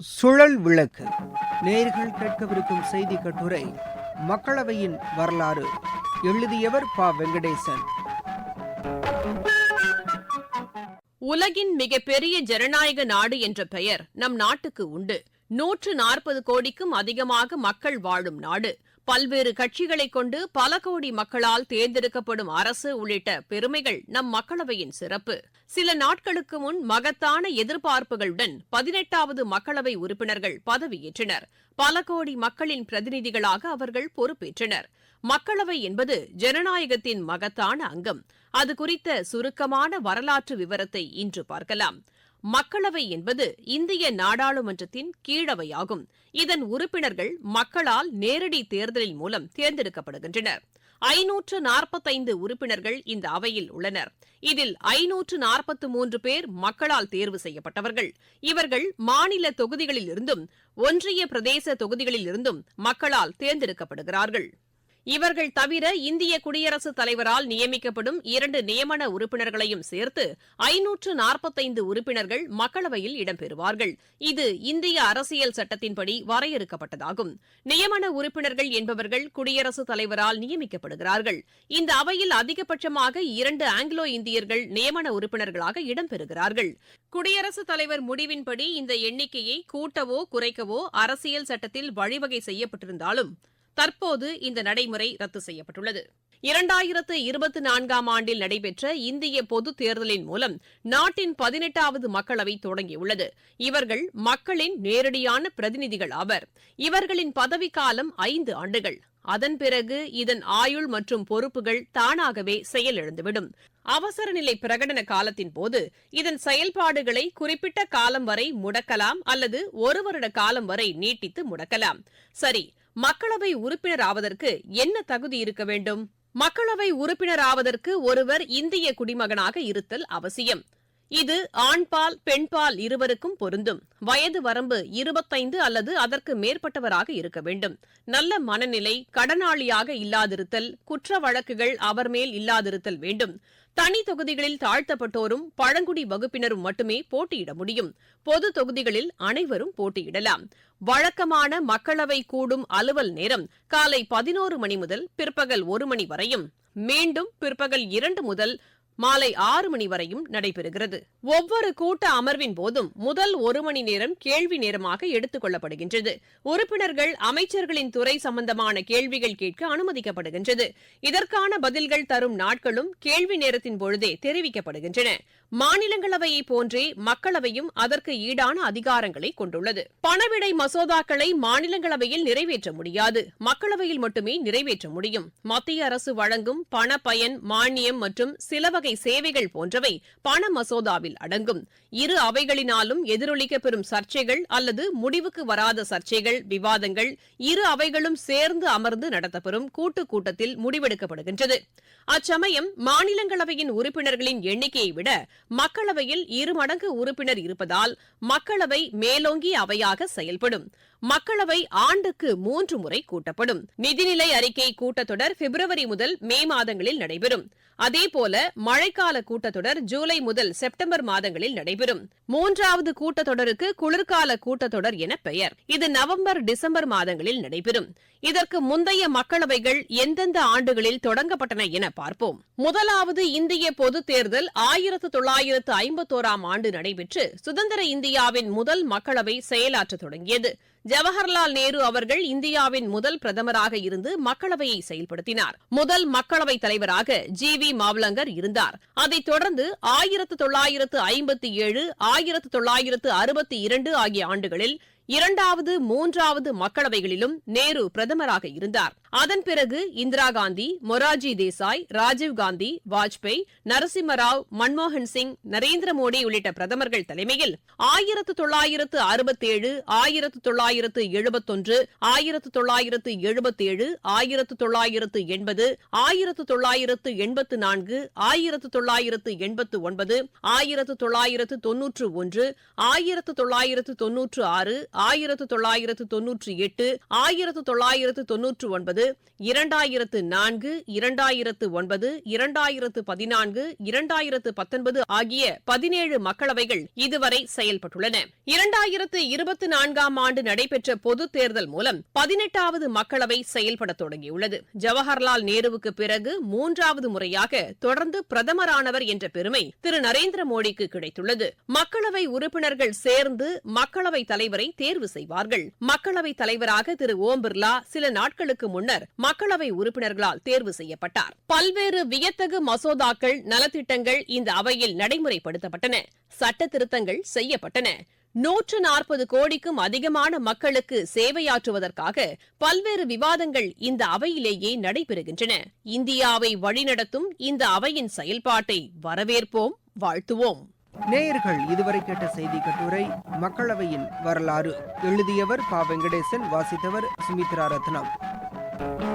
சுழல் விளக்கு. நேர்கள் கேட்கவிருக்கும் செய்தி கட்டுரை மக்களவையின் வரலாறு. எழுதியவர் ப. வெங்கடேசன். உலகின் மிகப்பெரிய ஜனநாயக நாடு என்ற பெயர் நம் நாட்டுக்கு உண்டு. நூற்று நாற்பது கோடிக்கும் அதிகமாக மக்கள் வாழும் நாடு. பல்வேறு கட்சிகளைக் கொண்டு பல கோடி மக்களால் தேர்ந்தெடுக்கப்படும் அரசு உள்ளிட்ட பெருமைகள் நம் மக்களவையின் சிறப்பு. சில நாட்களுக்கு முன் மகத்தான எதிர்பார்ப்புகளுடன் பதினெட்டாவது மக்களவை உறுப்பினர்கள் பதவியேற்றனர். பல கோடி மக்களின் பிரதிநிதிகளாக அவர்கள் பொறுப்பேற்றனர். மக்களவை என்பது ஜனநாயகத்தின் மகத்தான அங்கம். அது குறித்த சுருக்கமான வரலாற்று விவரத்தை இன்று பார்க்கலாம். மக்களவை என்பது இந்திய நாடாளுமன்றத்தின் கீழவையாகும். இதன் உறுப்பினர்கள் மக்களால் நேரடி தேர்தலின் மூலம் தேர்ந்தெடுக்கப்படுகின்றனர். ஐநூற்று நாற்பத்தைந்து உறுப்பினர்கள் இந்த அவையில் உள்ளனர். இதில் ஐநூற்று நாற்பத்து மூன்று பேர் மக்களால் தேர்வு செய்யப்பட்டவர்கள். இவர்கள் மாநில தொகுதிகளில் இருந்தும் ஒன்றிய பிரதேச தொகுதிகளில் இருந்தும் மக்களால் தேர்ந்தெடுக்கப்படுகிறார்கள். இவர்கள் தவிர இந்திய குடியரசுத் தலைவரால் நியமிக்கப்படும் இரண்டு நியமன உறுப்பினர்களையும் சேர்த்து ஐநூற்று நாற்பத்தைந்து உறுப்பினர்கள் மக்களவையில் இடம்பெறுவார்கள். இது இந்திய அரசியல் சட்டத்தின்படி வரையறுக்கப்பட்டதாகும். நியமன உறுப்பினர்கள் என்பவர்கள் குடியரசுத் தலைவரால் நியமிக்கப்படுகிறார்கள். இந்த அவையில் அதிகபட்சமாக இரண்டு ஆங்கிலோ இந்தியர்கள் நியமன உறுப்பினர்களாக இடம்பெறுகிறார்கள். குடியரசுத் தலைவர் முடிவின்படி இந்த எண்ணிக்கையை கூட்டவோ குறைக்கவோ அரசியல் சட்டத்தில் வழிவகை செய்யப்பட்டிருந்தாலும் தற்போது இந்த நடைமுறை ரத்து செய்யப்பட்டுள்ளது. இரண்டாயிரத்து இருபத்தி நான்காம் ஆண்டில் நடைபெற்ற இந்திய பொதுத் தேர்தலின் மூலம் நாட்டின் பதினெட்டாவது மக்களவை தொடங்கியுள்ளது. இவர்கள் மக்களின் நேரடியான பிரதிநிதிகள் ஆவர். இவர்களின் பதவிக்காலம் ஐந்து ஆண்டுகள். அதன் பிறகு இதன் ஆயுள் மற்றும் பொறுப்புகள் தானாகவே செயலிழந்துவிடும். அவசர நிலை பிரகடன காலத்தின் போது இதன் செயல்பாடுகளை குறிப்பிட்ட காலம் வரை முடக்கலாம் அல்லது ஒரு வருட காலம் வரை நீட்டித்து முடக்கலாம். சரி மக்களவை உறுப்பினர் ஆவதற்கு என்ன தகுதி இருக்க வேண்டும்? மக்களவை உறுப்பினர் ஆவதற்கு ஒருவர் இந்திய குடிமகனாக இருத்தல் அவசியம். இது ஆண்பால் பெண்பால் இருவருக்கும் பொருந்தும். வயது வரம்பு இருபத்தைந்து அல்லது அதற்கு மேற்பட்டவராக இருக்க வேண்டும். நல்ல மனநிலை கடனாளியாக இல்லாதிருத்தல் குற்ற வழக்குகள் அவர் மேல் இல்லாதிருத்தல் வேண்டும். தனி தொகுதிகளில் தாழ்த்தப்பட்டோரும் பழங்குடி வகுப்பினரும் மட்டுமே போட்டியிட முடியும். பொது தொகுதிகளில் அனைவரும் போட்டியிடலாம். வழக்கமான மக்களவை கூடும் அலுவல் நேரம் காலை பதினோரு மணி முதல் பிற்பகல் ஒரு மணி வரையும். மீண்டும் பிற்பகல் இரண்டு முதல் மாலை ஆறு மணி வரையும் நடைபெறுகிறது. ஒவ்வொரு கூட்ட அமர்வின் போதும் முதல் ஒரு மணி நேரம் கேள்வி நேரமாக எடுத்துக் கொள்ளப்படுகின்றது. உறுப்பினர்கள் அமைச்சர்களின் துறை சம்பந்தமான கேள்விகள் கேட்க அனுமதிக்கப்படுகின்றது. இதற்கான பதில்கள் தரும் நாட்களும் கேள்வி நேரத்தின் பொழுதே தெரிவிக்கப்படுகின்றன. மாநிலங்களவையை போன்றே மக்களவையும் அதற்கு ஈடான அதிகாரங்களை கொண்டுள்ளது. பணவிடை மசோதாக்களை மாநிலங்களவையில் நிறைவேற்ற முடியாது. மக்களவையில் மட்டுமே நிறைவேற்ற முடியும். மத்திய அரசு வழங்கும் பண பயன் மானியம் மற்றும் சில வகை சேவைகள் போன்றவை பண மசோதாவில் அடங்கும். இரு அவைகளினாலும் எதிரொலிக்கப்பெறும் சர்ச்சைகள் அல்லது முடிவுக்கு வராத சர்ச்சைகள் விவாதங்கள் இரு அவைகளும் சேர்ந்து அமர்ந்து நடத்தப்பெறும் கூட்டுக் கூட்டத்தில் முடிவெடுக்கப்படுகின்றது. அச்சமயம் மாநிலங்களவையின் உறுப்பினர்களின் எண்ணிக்கையை விட மக்களவையில் இரு மடங்கு உறுப்பினர் இருப்பதால் மக்களவை மேலோங்கிய அவையாக செயல்படும். மக்களவை ஆண்டுக்கு மூன்று முறை கூட்டப்படும். நிதிநிலை அறிக்கை கூட்டத்தொடர் பிப்ரவரி முதல் மே மாதங்களில் நடைபெறும். அதேபோல மழைக்கால கூட்டத்தொடர் ஜூலை முதல் செப்டம்பர் மாதங்களில் நடைபெறும். மூன்றாவது கூட்டத்தொடருக்கு குளிர்கால கூட்டத்தொடர் என பெயர். இது நவம்பர் டிசம்பர் மாதங்களில் நடைபெறும். இதற்கு முந்தைய மக்களவைகள் எந்தெந்த ஆண்டுகளில் தொடங்கப்பட்டன என பார்ப்போம். முதலாவது இந்திய பொதுத் தேர்தல் ஆயிரத்து தொள்ளாயிரத்து ஐம்பத்தோராம் ஆண்டு நடைபெற்று சுதந்திர இந்தியாவின் முதல் மக்களவை செயலாற்ற தொடங்கியது. ஜவஹர்லால் நேரு அவர்கள் இந்தியாவின் முதல் பிரதமராக இருந்து மக்களவையை செயல்படுத்தினார். முதல் மக்களவைத் தலைவராக ஜி. வி. மாவலங்கர் இருந்தார். அதைத் தொடர்ந்து ஆயிரத்து தொள்ளாயிரத்து ஐம்பத்தி ஏழு ஆயிரத்து தொள்ளாயிரத்து அறுபத்தி இரண்டு ஆகிய ஆண்டுகளில் இரண்டாவது மூன்றாவது மக்களவைகளிலும் நேரு பிரதமராக இருந்தார். அதன் பிறகு இந்திரா காந்தி மொராஜி தேசாய் ராஜீவ்காந்தி வாஜ்பேயி நரசிம்மராவ் மன்மோகன் சிங் நரேந்திர மோடி உள்ளிட்ட பிரதமர்கள் தலைமையில் ஆயிரத்து தொள்ளாயிரத்து அறுபத்தேழு ஆயிரத்து தொள்ளாயிரத்து எழுபத்தொன்று ஆயிரத்து தொள்ளாயிரத்து எழுபத்தேழு ஆயிரத்து தொள்ளாயிரத்து எண்பது ஆயிரத்து தொள்ளாயிரத்து எண்பத்து நான்கு ஆயிரத்து தொள்ளாயிரத்து எண்பத்து ஒன்பது ஆயிரத்து தொள்ளாயிரத்து தொன்னூற்று ஒன்று ஆயிரத்து தொள்ளாயிரத்து தொன்னூற்று ஆறு ஆயிரத்து தொள்ளாயிரத்து தொன்னூற்றி எட்டு ஆயிரத்து தொள்ளாயிரத்து தொன்னூற்று ஒன்பது இரண்டாயிரத்து நான்கு இரண்டாயிரத்து ஒன்பது இரண்டாயிரத்து பதினான்கு இரண்டாயிரத்து பத்தொன்பது ஆகிய பதினேழு மக்களவைகள் இதுவரை செயல்பட்டுள்ளன. இரண்டாயிரத்து இருபத்தி நான்காம் ஆண்டு நடைபெற்ற பொதுத் தேர்தல் மூலம் பதினெட்டாவது மக்களவை செயல்பட தொடங்கியுள்ளது. ஜவஹர்லால் நேருவுக்கு பிறகு மூன்றாவது முறையாக தொடர்ந்து பிரதமரானவர் என்ற பெருமை திரு நரேந்திர மோடிக்கு கிடைத்துள்ளது. மக்களவை உறுப்பினர்கள் சேர்ந்து மக்களவைத் தலைவரை தேர்வு செய்வார்கள். மக்களவைத் தலைவராக திரு ஓம் பிர்லா சில நாட்களுக்கு முன்னர் மக்களவை உறுப்பினர்களால் தேர்வு செய்யப்பட்டார். பல்வேறு வியத்தகு மசோதாக்கள் நலத்திட்டங்கள் இந்த அவையில் நடைமுறைப்படுத்தப்பட்டன. சட்ட திருத்தங்கள் செய்யப்பட்டன. நூற்று நாற்பது கோடிக்கும் அதிகமான மக்களுக்கு சேவையாற்றுவதற்காக பல்வேறு விவாதங்கள் இந்த அவையிலேயே நடைபெறுகின்றன. இந்தியாவை வழிநடத்தும் இந்த அவையின் செயல்பாட்டை வரவேற்போம் வாழ்த்துவோம். நேயர்கள் இதுவரை கேட்ட செய்தி கட்டுரை மக்களவையின் வரலாறு எழுதியவர் பா. வெங்கடேசன் வாசித்தவர் சுமித்ரா ரத்னம்.